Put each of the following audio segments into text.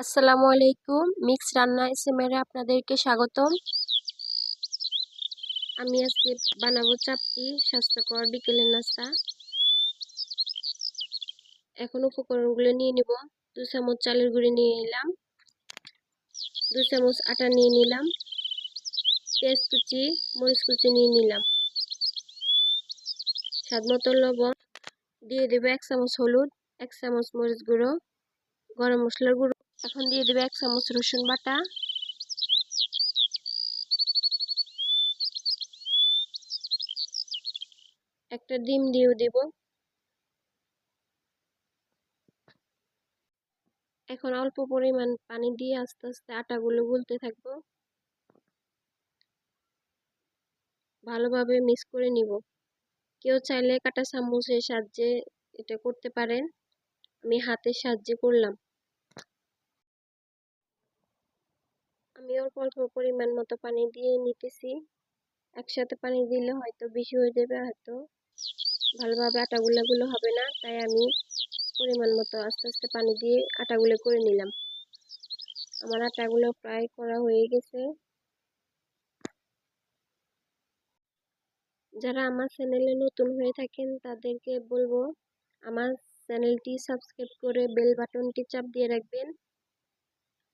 আসসালামু আলাইকুম। মিক্স রান্না এসএমএরে আপনাদেরকে স্বাগতম। আমি আজকে বানাবো চাপটি, স্বাস্থ্যকর বিকেলের নাস্তা। এখন উপকরণগুলো নিয়ে নিব। দু চামচ চালের গুঁড়ি নিয়ে নিলাম। দু চামচ আটা নিয়ে নিলাম। পেঁয়াজ কুচি মরিচ কুচি নিয়ে নিলাম। স্বাদ মতো লবণ। দিয়ে দেবো এক চামচ হলুদ, এক চামচ মরিচ গুঁড়ো, গরম মশলার গুঁড়ো। এখন দিয়ে দেবে এক চামচ রসুন বাটা। একটা ডিম দিয়েও দেব। এখন অল্প পরিমাণ পানি দিয়ে আস্তে আস্তে আটাগুলো গুলতে থাকব। ভালোভাবে মিক্স করে নিব। কেউ চাইলে কাটা চামচের সাহায্যে এটা করতে পারেন। আমি হাতের সাহায্যে করলাম। আমি অল্প অল্প পরিমাণ মতো পানি দিয়ে নিতেছি। একসাথে পানি দিলে হয়তো বেশি হয়ে যাবে, হয়তো ভালোভাবে আটাগুলাগুলো হবে না। তাই আমি পরিমাণ মতো আস্তে আস্তে পানি দিয়ে আটাগুলো করে নিলাম। আমার আটাগুলো প্রায় করা হয়ে গেছে। যারা আমার চ্যানেলে নতুন হয়ে থাকেন, তাদেরকে বলব, আমার চ্যানেলটি সাবস্ক্রাইব করে বেল বাটনটি চাপ দিয়ে রাখবেন।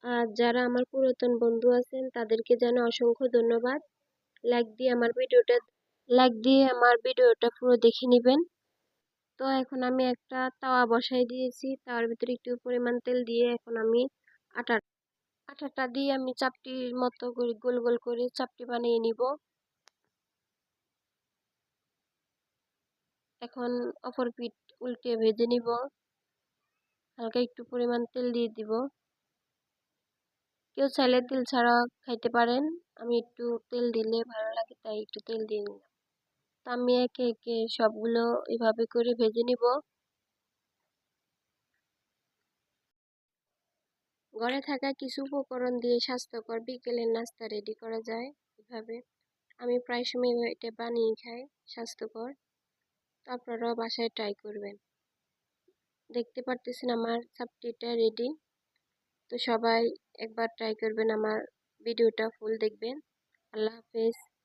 আর যারা আমার পুরাতন বন্ধু আছেন, তাদেরকে জানা অসংখ্য ধন্যবাদ। লাইক দিয়ে আমার ভিডিওটা লাইক দিয়ে আমার ভিডিওটা পুরো দেখে নেবেন। তো এখন আমি একটা তাওয়া বসাই দিয়েছি। তাওয়ার ভিতরে একটু পরিমাণ তেল দিয়ে এখন আমি আটা, আটাটা দিয়ে আমি চাপটির মতো করে গোল গোল করে চাপটি বানিয়ে নিব। এখন অপর পিঠ উল্টে ভেজে নিব। হালকা একটু পরিমাণ তেল দিয়ে দিব। কেউ চাইলে তেল ছাড়া খাইতে পারেন। আমি একটু তেল দিলে ভালো লাগে, তাই একটু তেল দিয়ে নিলাম। তা আমি একে একে সবগুলো এভাবে করে ভেজে নিব। ঘরে থাকা কিছু উপকরণ দিয়ে স্বাস্থ্যকর বিকেলের নাস্তা রেডি করা যায় এভাবে। আমি প্রায় সময় এটা বানিয়ে খাই, স্বাস্থ্যকর। তো আপনারাও বাসায় ট্রাই করবেন। দেখতে পারতেছেন আমার সাবটিটা রেডি তো সবাই একবার ট্রাই করবেন আমার ভিডিওটা ফুল দেখবেন। আল্লাহ হাফেজ।